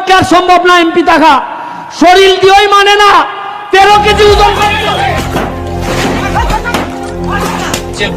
পক্ষে আর সম্ভব না, এমপি থাকা শরীর দিয়েই মানে না, তেরো কেজি ওজন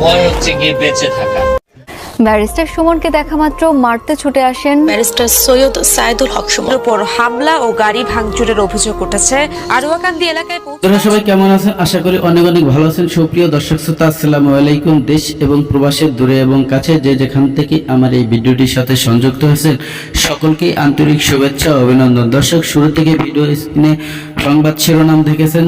ভয় হচ্ছে গিয়ে বেঁচে থাকা। ব্যারিস্টার সুমনকে দেখা মাত্র মারতে ছুটে আসেন। ব্যারিস্টার সৈয়দ সাইদুল হক সুমনের উপর হামলা ও গাড়ি ভাঙচুরের অভিযোগ উঠেছে। আরুয়াকান্দি এলাকায় আপনারা সবাই কেমন আছেন? আশা করি অনেক অনেক ভালো আছেন। সুপ্রিয় দর্শক শ্রোতা আসসালামু আলাইকুম। দেশ এবং প্রবাসের দূরে এবং কাছে যে যেখান থেকে আমার এই ভিডিওটির সাথে সংযুক্ত হয়েছেন সকলকে আন্তরিক শুভেচ্ছা ও অভিনন্দন। দর্শক শুরু থেকে ভিডিও স্ক্রিনে সংবাদ শিরোনাম দেখেছেন,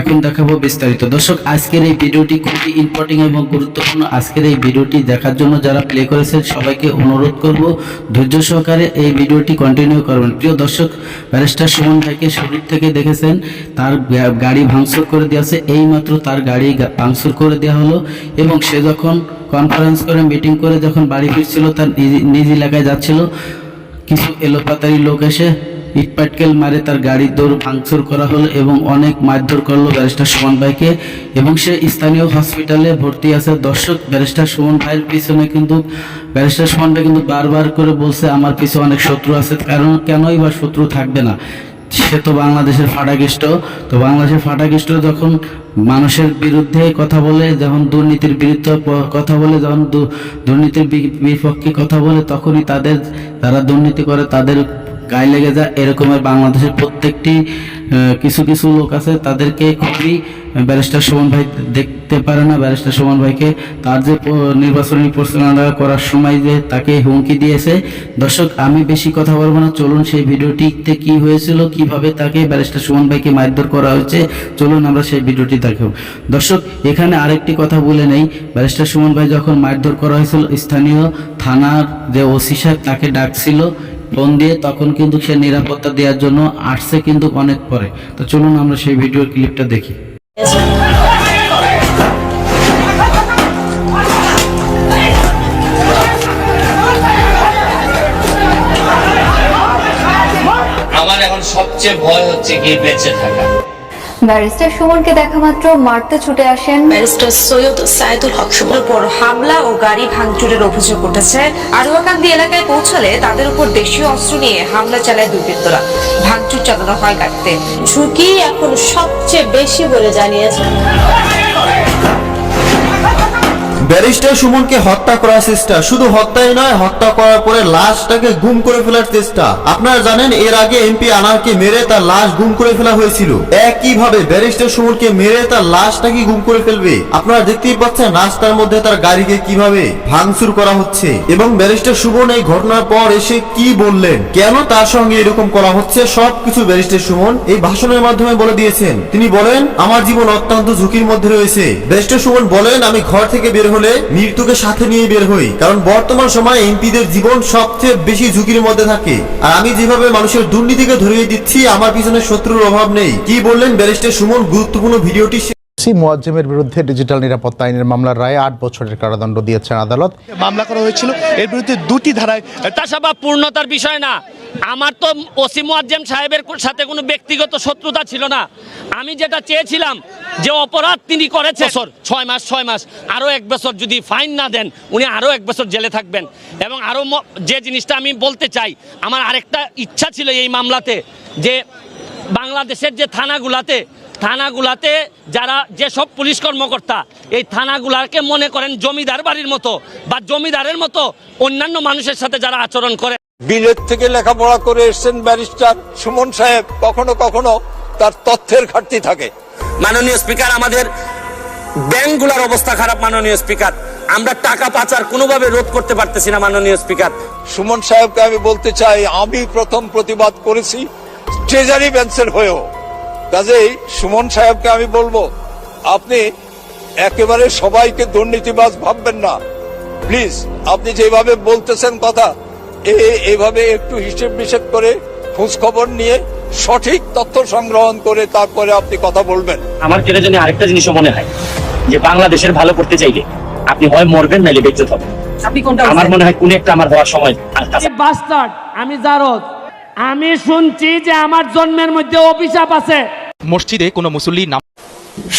এখন দেখাবো বিস্তারিত। দর্শক, আজকের এই ভিডিওটি খুবই ইম্পর্টেন্ট এবং গুরুত্বপূর্ণ। আজকের এই ভিডিওটি দেখার জন্য যারা প্লে করেছেন, সবাইকে অনুরোধ করব, ধৈর্য সহকারে এই ভিডিওটি কন্টিনিউ করবেন। প্রিয় দর্শক ব্যারিস্টার সুমন ভাইকে শুরু থেকে দেখেছেন, তার গাড়ি ভাঙচুর করে দেওয়া দিয়েছে এইমাত্র তার গাড়ি ভাঙচুর করে দেওয়া হলো এবং সে যখন কনফারেন্স করে মিটিং করে, যখন বাড়ি ফিরছিল, তার নিজ এলাকায় যাচ্ছিল, কিছু এলোপাতারি লোক এসে ইট পাটকেল মারে তার গাড়ির দৌড় ভাঙচুর করা হলো এবং অনেক মারধর করল ব্যারিস্টার সুমন ভাইকে এবং সে স্থানীয় হসপিটালে ভর্তি আছে। দর্শক, ব্যারিস্টার সুমন ভাইয়ের পিছনে কিন্তু, ব্যারিস্টার সুমন ভাই কিন্তু বারবার করে বলছে, আমার পিছনে অনেক শত্রু আছে। কারণ কেনই বা শত্রু থাকবে না? সে তো বাংলাদেশের ফাটাকেষ্ট তো বাংলাদেশের ফাটাকেষ্ট যখন মানুষের বিরুদ্ধে কথা বলে, যখন দুর্নীতির বিরুদ্ধে কথা বলে, যখন দুর্নীতির বিপক্ষে কথা বলে, তখনই তাদের, যারা দুর্নীতি করে, তাদের গায়ে লেগে যায়, এরকমের বাংলাদেশের প্রত্যেকটি কিছু কিছু লোক আছে, তাদেরকে খুবই ব্যারিস্টার সুমন ভাই দেখতে পারে না। ব্যারিস্টার সুমন ভাইকে তার যে নির্বাচনী পরিচালনা করার সময় যে তাকে হুমকি দিয়েছে। দর্শক, আমি বেশি কথা বলব না, চলুন সেই ভিডিওটিতে কি হয়েছিল, কীভাবে তাকে ব্যারিস্টার সুমন ভাইকে মারধর করা হয়েছে, চলুন আমরা সেই ভিডিওটি দেখব। দর্শক, এখানে আরেকটি কথা বলে নেই, ব্যারিস্টার সুমন ভাই যখন মারধর করা হয়েছিল, স্থানীয় থানার যে ওসি সাহেব তাকে ডাকছিল ফোন দিয়ে তখন কিন্তু সে নিরাপত্তা দেওয়ার জন্য আসছে কিন্তু অনেক পরে। তো চলুন আমরা সেই ভিডিও ক্লিপটা দেখি। আমার এখন সবচেয়ে ভয় হচ্ছে গিয়ে বেঁচে থাকা। ব্যারিস্টার সুমনকে দেখা মাত্র, মারতে ছুটে আসেন। ব্যারিস্টার সৈয়দ সাইদুল হক সুমনের উপর হামলা ও গাড়ি ভাঙচুরের অভিযোগ উঠেছে। আরুয়াকান্দি এলাকায় পৌঁছালে তাদের উপর দেশীয় অস্ত্র নিয়ে হামলা চালায় দুর্বৃত্তরা। ভাঙচুর চালানো হয় গাড়িতে। ঝুঁকি এখন সবচেয়ে বেশি বলে জানিয়েছেন ব্যারিস্টার সুমনকে হত্যা করার চেষ্টা। শুধু হত্যাই নয়, হত্যা করার পরে লাশটাকে গুম করে ফেলার চেষ্টা। আপনারা জানেন, এর আগে এমপি আনারকে মেরে তার লাশ গুম করে ফেলা হয়েছিল। একইভাবে ব্যারিস্টার সুমনকে মেরে তার লাশটাকে গুম করে ফেলবে। আপনারা দেখতেই পাচ্ছেন, রাস্তার মধ্যে তার গাড়িকে কীভাবে ভাঙচুর করা হচ্ছে। এবং ব্যারিস্টার সুমন এই ঘটনার পর এসে কি বললেন? কেন তার সঙ্গে এরকম করা হচ্ছে? সবকিছু ব্যারিস্টার সুমন এই ভাষণের মাধ্যমে বলে দিয়েছেন। তিনি বলেন, আমার জীবন অত্যন্ত ঝুঁকির মধ্যে রয়েছে। ব্যারিস্টার সুমন বলেন, আমি ঘর থেকে বের হলে মৃত্যুকে সাথে নিয়ে বের হই। কারণ বর্তমান সময়ে এমপিদের জীবন সবচেয়ে বেশি ঝুঁকির মধ্যে থাকে। আর আমি যেভাবে মানুষের দুর্নীতিকে ধরিয়ে দিচ্ছি, আমার পিছনে শত্রুর অভাব নেই। কি বললেন ব্যারিস্টার সুমন? গুরুত্বপূর্ণ ভিডিওটি সি মোয়াজ্জেমের বিরুদ্ধে ডিজিটাল নিরাপত্তা আইনের মামলার রায়ে আট বছরের কারাদণ্ড দিয়েছেন আদালত। মামলা করা হয়েছিল। এর বিরুদ্ধে দুটি ধারায় তাছাড়া পূর্ণতার বিষয় না। আমার তো ওসিম মুয়াজ্জেম সাহেবের সাথে কোনো ব্যক্তিগত শত্রুতা ছিল না। আমি যেটা চেয়েছিলাম যে অপরাধ তিনি করেছে বছর ছয় মাস ছয় মাস। আরও এক বছর যদি ফাইন না দেন উনি আরও এক বছর জেলে থাকবেন। এবং আরও যে জিনিসটা আমি বলতে চাই আমার আরেকটা ইচ্ছা ছিল এই মামলাতে যে বাংলাদেশের যে থানাগুলাতে থানাগুলাতে যারা যেসব পুলিশ কর্মকর্তা এই থানাগুলাকে মনে করেন জমিদার বাড়ির মতো বা জমিদারের মতো অন্যান্য মানুষের সাথে যারা আচরণ করে। বিলেত থেকে লেখাপড়া করে এসছেন ব্যারিস্টার সুমন সাহেব কখনো কখনো তার তথ্যের ঘাটতি থাকে। মাননীয় স্পিকার আমাদের ব্যাংকগুলোর অবস্থা খারাপ মাননীয় স্পিকার। আমরা টাকা পাচার কোনোভাবে রোধ করতে পারতেছি না মাননীয় স্পিকার। সুমন সাহেবকে আমি বলতে চাই আমি প্রথম প্রতিবাদ করেছি ট্রেজারি বেঞ্চের হয়েও। কাজেই সুমন সাহেবকে আমি বলব আপনি একেবারে সবাইকে দুর্নীতিবাজ ভাববেন না। প্লিজ আপনি যেভাবে বলতেছেন কথা এ- এইভাবে একটু হিসেব নিষেধ করে খোঁজ খবর নিয়ে সঠিক তথ্য সংগ্রহণ করে তারপরে আপনি কথা বলবেন। আমার কেন জানি আরেকটা জিনিসও মনে হয় যে বাংলাদেশের ভালো করতে চাইলে আপনি হয় মরবেন নাইলে বেঁচে থাকবেন। আপনি কোনটা আমার মনে হয় কোন একটা আমার হওয়ার সময়। বাস্টার্ড আমি জারদ। আমি শুনছি যে আমার জন্মের মধ্যে অভিশাপ আছে। মসজিদে কোনো মুসল্লি নাম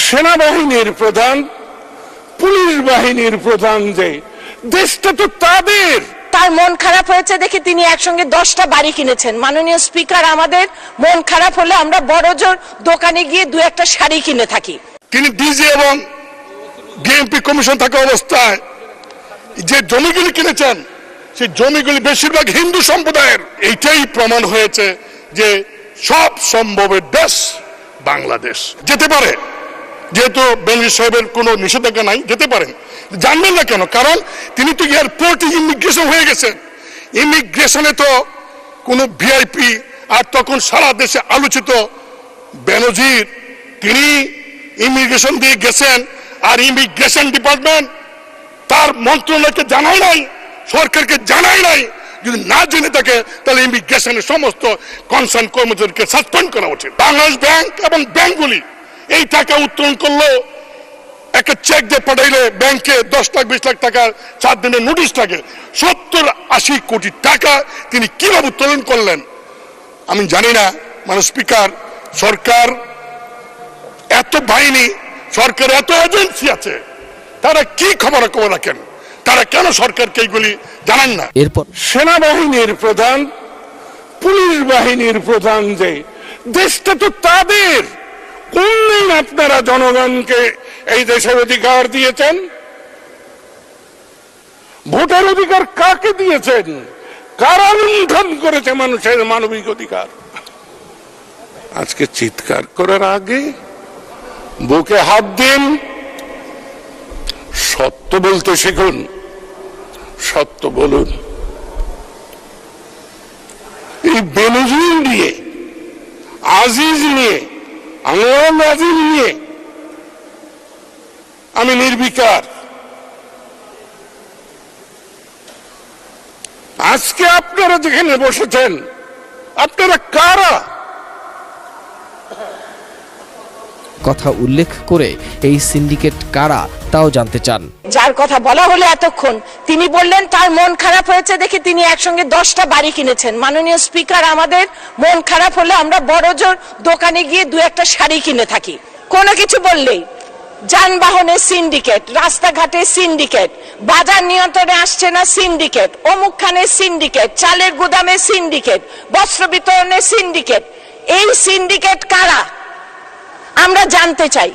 সেনাবাহিনীর প্রধান পুলিশ বাহিনীর প্রধান যে দেশটা তো তাদের। তার মন খারাপ হয়েছে দেখে তিনি একসঙ্গে দশটা বাড়ি কিনেছেন। মাননীয় স্পিকার আমাদের মন খারাপ হলে আমরা বড় জোর দোকানে গিয়ে দু একটা শাড়ি কিনে থাকি। তিনি ডিজি এবং ডিএমপি কমিশন থাকা অবস্থায় যে জমিগুলি কিনেছেন সেই জমিগুলি বেশিরভাগ হিন্দু সম্প্রদায়ের। এইটাই প্রমাণ হয়েছে যে সব সম্ভবের দেশ। বাংলাদেশ। যেতে পারে। যেহেতু বেনজির সাহেবের কোনো নিষেধাজ্ঞা নাই, যেতে পারেন। জানবেন না কেন? কারণ তিনি তো এয়ারপোর্টে ইমিগ্রেশন হয়ে গেছেন। ইমিগ্রেশনে তো কোনো ভিআইপি আর তখন সারা দেশে আলোচিত বেনজির, তিনি ইমিগ্রেশন দিয়ে গেছেন আর ইমিগ্রেশন ডিপার্টমেন্ট তার মন্ত্রণালয়কে জানাই নাই, সরকারকে জানাই নাই যদি না জেনে থাকে, তাহলে ইমিগ্রেশনের সমস্ত কনসার্ন কর্মচারীকে সাসপেন্ড করা উচিত। বাংলাদেশ ব্যাংক এবং ব্যাংকগুলি এই টাকা উত্তোলন করল। একটা চেক দিয়ে পাঠাইলে ব্যাংকে দশ লাখ, বিশ লাখ টাকার চার দিনের নোটিশ থাকে। সত্তর, আশি কোটি টাকা তিনি কীভাবে উত্তোলন করলেন, আমি জানি না। মানে স্পিকার সরকার এত বাহিনী সরকার এত এজেন্সি আছে, তারা কি খবর খবর রাখেন? তারা কেন সরকারকে এইগুলি জানান না? এরপর সেনাবাহিনীর প্রধান পুলিশ বাহিনীর প্রধান যে দেশটা তো তাদের। কোন দিন আপনারা জনগণকে এই দেশের অধিকার দিয়েছেন? ভোটের অধিকার কাকে দিয়েছেন? কারা লুণ্ঠন করেছে মানুষের মানবিক অধিকার? আজকে চিৎকার করার আগে বুকে হাত দিন সত্য বলতে শিখুন। সত্য বলুন। এই বেনজির নিয়ে, আজিজ নিয়ে, আনোয়ার নাজির নিয়ে আমি নির্বিকার। আজকে আপনারা যেখানে বসেছেন, আপনারা কারা? কথা উল্লেখ করে এই সিন্ডিকেট কারা তাও জানতে চান। যার কথা বলা হলো এতক্ষণ, তিনি বললেন, তার মন খারাপ হয়েছে দেখে তিনি একসঙ্গে দশটা বাড়ি কিনেছেন। মাননীয় স্পিকার, আমাদের মন খারাপ হলে আমরা বড় জোর দোকানে গিয়ে দু একটা শাড়ি কিনে থাকি। কোনো কিছু বললেই যানবাহনের সিন্ডিকেট, রাস্তাঘাটে সিন্ডিকেট, বাজার নিয়ন্ত্রণে আসছে না সিন্ডিকেট অমুকখানের সিন্ডিকেট, চালের গুদামে সিন্ডিকেট, বস্ত্র বিতরণের সিন্ডিকেট। এই সিন্ডিকেট কারা? আমরা জানতে চাই।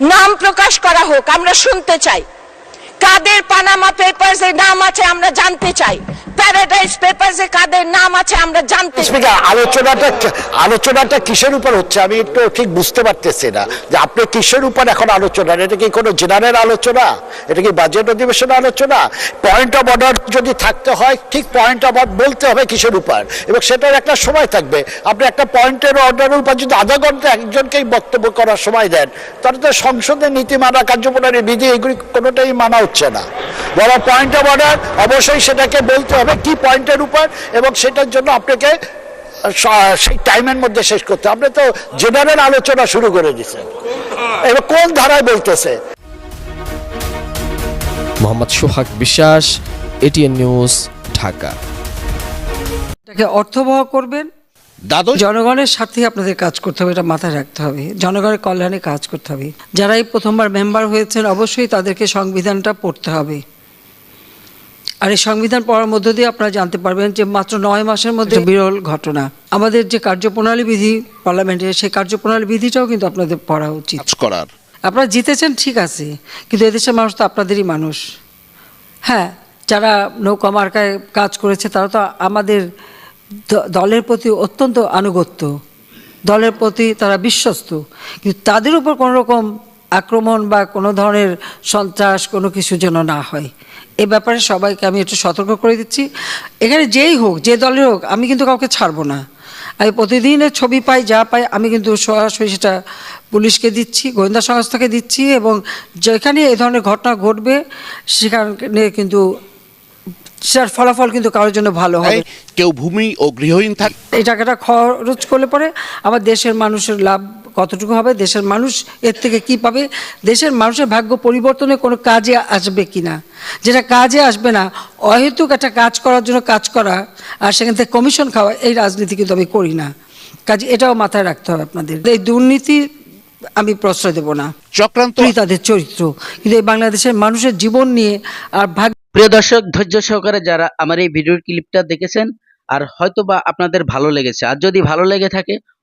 নাম প্রকাশ করা হোক, আমরা শুনতে চাই। কাদের পানামা পেপারস এর নাম আছে, আমরা জানতে চাই। প্যারাডাইস পেপারস কাদের নাম আছে আমরা জানতে স্পিকার আলোচনাটা আলোচনাটা কিসের উপর হচ্ছে? আমি একটু ঠিক বুঝতে পারতেছি না। যে আপনি কিসের উপর এখন আলোচনা? এটা কি কোনো জেনারেল আলোচনা? এটা কি বাজেট অধিবেশন আলোচনা? পয়েন্ট অফ অর্ডার যদি থাকতে হয়, ঠিক পয়েন্ট অফ অর্ডার বলতে হবে কিসের উপর। এবং সেটার একটা সময় থাকবে। আপনি একটা পয়েন্টের অর্ডারের উপর যদি আধা ঘণ্টা একজনকেই বক্তব্য করার সময় দেন, তাহলে তো সংসদের নীতিমালা কার্যপ্রণালী, বিধি, এগুলি কোনোটাই মানা হচ্ছে না। বড় পয়েন্ট অফ অর্ডার অবশ্যই সেটাকে বলতে হবে কি পয়েন্টের উপর এবং সেটার জন্য আপনাকে সেই টাইমের মধ্যে শেষ করতে হবে। আপনি তো জেনারেল আলোচনা শুরু করে দিচ্ছেন এবার কোন ধারায় বলতেছে? মোহাম্মদ সোহাগ বিশ্বাস এটিএন নিউজ ঢাকা। এটাকে অর্থবহ করবেন। দ্বাদশ জনগণের স্বার্থে আপনাদের কাজ করতে হবে এটা মাথায় রাখতে হবে। জনগণের কল্যাণে কাজ করতে হবে। যারাই প্রথমবার মেম্বার হয়েছেন অবশ্যই তাদেরকে সংবিধানটা পড়তে হবে। আর এই সংবিধান পড়ার মধ্য দিয়ে আপনারা জানতে পারবেন যে মাত্র নয় মাসের মধ্যে বিরল ঘটনা। আমাদের যে কার্যপ্রণালী বিধি পার্লামেন্টের সেই কার্যপ্রণালী বিধিটাও কিন্তু আপনাদের পড়া উচিত। করার। আপনারা জিতেছেন ঠিক আছে কিন্তু এদেশের মানুষ তো আপনাদেরই মানুষ। হ্যাঁ যারা নৌকা মার্কায় কাজ করেছে তারা তো আমাদের দলের প্রতি অত্যন্ত আনুগত্য। দলের প্রতি তারা বিশ্বস্ত। কিন্তু তাদের উপর কোনো রকম আক্রমণ বা কোনো ধরনের সন্ত্রাস কোনো কিছু যেন না হয়। এ ব্যাপারে সবাইকে আমি একটু সতর্ক করে দিচ্ছি। এখানে যেই হোক যে দলের হোক আমি কিন্তু কাউকে ছাড়বো না। আমি প্রতিদিনের ছবি পাই যা পাই আমি কিন্তু সরাসরি সেটা পুলিশকে দিচ্ছি গোয়েন্দা সংস্থাকে দিচ্ছি এবং যেখানে এ ধরনের ঘটনা ঘটবে সেখানে কিন্তু সেটার ফলাফল কিন্তু কারোর জন্য ভালো হবে। কেউ ভূমি ও গৃহহীন থাকে এই টাকাটা খরচ করলে পরে আমার দেশের মানুষের লাভ কতটুকু হবে দেশের মানুষ এর থেকে কি পাবে? দেশের মানুষের ভাগ্য পরিবর্তনে কোনো কাজে আসবে কি না যেটা কাজে আসবে না অহেতুক একটা কাজ করার জন্য কাজ করা আর সেখান থেকে কমিশন খাওয়া এই রাজনীতি কিন্তু আমি করি না। কাজে এটাও মাথায় রাখতে হবে আপনাদের। এই দুর্নীতি আমি প্রশ্রয় দেব না। চক্রান্ত তাদের চরিত্র। কিন্তু এই বাংলাদেশের মানুষের জীবন নিয়ে আর ভাগ্য প্রিয় দর্শক ধৈর্য সহকারে যারা আমার এই ভিডিওর ক্লিপটা দেখেছেন আর হয়তো বা আপনাদের ভালো লেগেছে। আর যদি ভালো লেগে থাকে